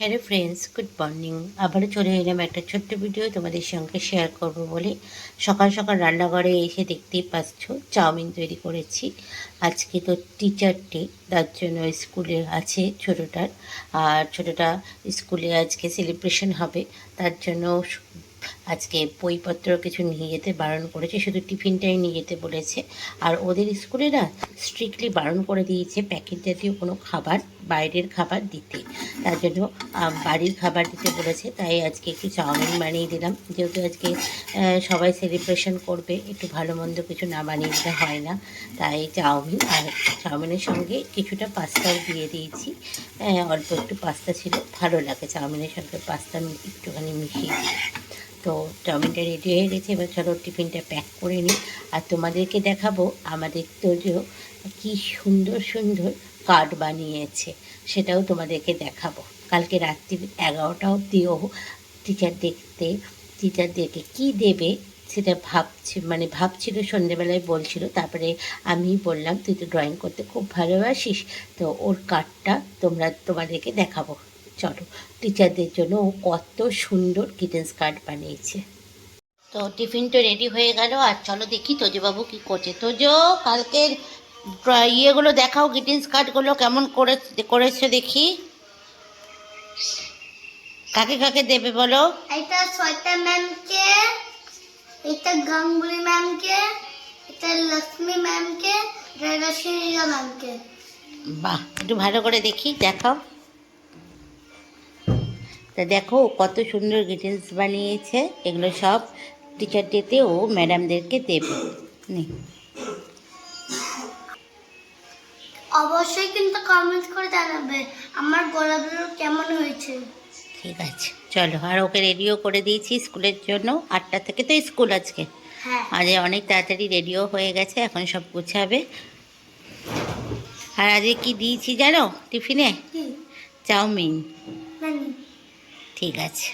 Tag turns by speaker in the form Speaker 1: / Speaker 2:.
Speaker 1: Hello friends, good morning. আবারও চলে এলাম একটা ছোট্ট ভিডিও তোমাদের সঙ্গে শেয়ার করব বলে। সকাল সকাল রান্নাঘরে এসে দেখতেই পাচ্ছ, চাউমিন তৈরি করেছি। আজকে তো টিচার ডে তার জন্য স্কুলে আছে ছোটোটার। আর ছোটোটা স্কুলে আজকে সেলিব্রেশন হবে, তার জন্য আজকে বইপত্র কিছু নিয়ে যেতে বারণ করেছে, শুধু টিফিনটাই নিয়ে যেতে বলেছে। আর ওদের স্কুলে না স্ট্রিক্টলি বারণ করে দিয়েছে প্যাকেট জাতীয় কোনো খাবার, বাইরের খাবার দিতে। তার জন্য বাড়ির খাবার দিতে বলেছে, তাই আজকে একটু চাউমিন বানিয়ে দিলাম। যেহেতু আজকে সবাই সেলিব্রেশন করবে, একটু ভালো মন্দ কিছু না বানিয়ে দিতে হয় না। তাই চাউমিন, আর চাউমিনের সঙ্গে কিছুটা পাস্তাও দিয়ে দিয়েছি। অল্প একটু পাস্তা ছিল, ভালো লাগে চাউমিনের সঙ্গে পাস্তা একটুখানি মিশিয়ে তো চাউমিনটা রেডি হয়ে গেছে। এবার চলো টিফিনটা প্যাক করে নিই। আর তোমাদেরকে দেখাবো আমাদের তোজো কি সুন্দর সুন্দর কার্ড বানিয়েছে। সেটাও তোমাদেরকে দেখাবো। কালকে রাত্রি এগারোটা অবধিও টিচার দেখতে টিচারদেরকে কি দেবে সেটা ভাবছি মানে ভাবছিল, সন্ধেবেলায় বলছিল। তারপরে আমি বললাম, তুই তো ড্রয়িং করতে খুব ভালোবাসিস। তো ওর কার্ডটা তোমরা তোমাদেরকে দেখাবো। চলো টিচারদের জন্য কত সুন্দর কিটেন্স কার্ড বানিয়েছে। তো টিফিন তো রেডি হয়ে গেল আর চলো দেখি তোজবাবু কি করছে। তোজো কালকের ইয়েগুলো দেখাও গ্রিটিংস কার্ডগুলো কেমন করে করেছে দেখি। কাকে কাকে দেবে বলো?
Speaker 2: এটা শ্বেতা ম্যামকে এটা গাঙ্গুলি ম্যামকে এটা লক্ষ্মী ম্যামকে এটা ম্যামকে।
Speaker 1: বাহ একটু ভালো করে দেখি দেখাও। তা দেখো কত সুন্দর গ্রিটিংস বানিয়েছে। এগুলো সব টিচার ডেতে ও ম্যাডামদেরকে দেবে।
Speaker 2: অবশ্যই কিন্তু কমেন্ট করে জানাবে আমার গোলাপগুলো কেমন হয়েছে।
Speaker 1: ঠিক আছে চলো আর ওকে রেডিও করে দিয়েছি স্কুলের জন্য। আটটা থেকে তো স্কুল আজকে।
Speaker 2: হ্যাঁ।
Speaker 1: আজ অনেক তাড়াতাড়ি রেডিও হয়ে গেছে এখন সব গুছাবে। আর আজকে কি দিয়েছি জানো টিফিনে? চাউমিন।
Speaker 2: জানি
Speaker 1: ঠিক আছে।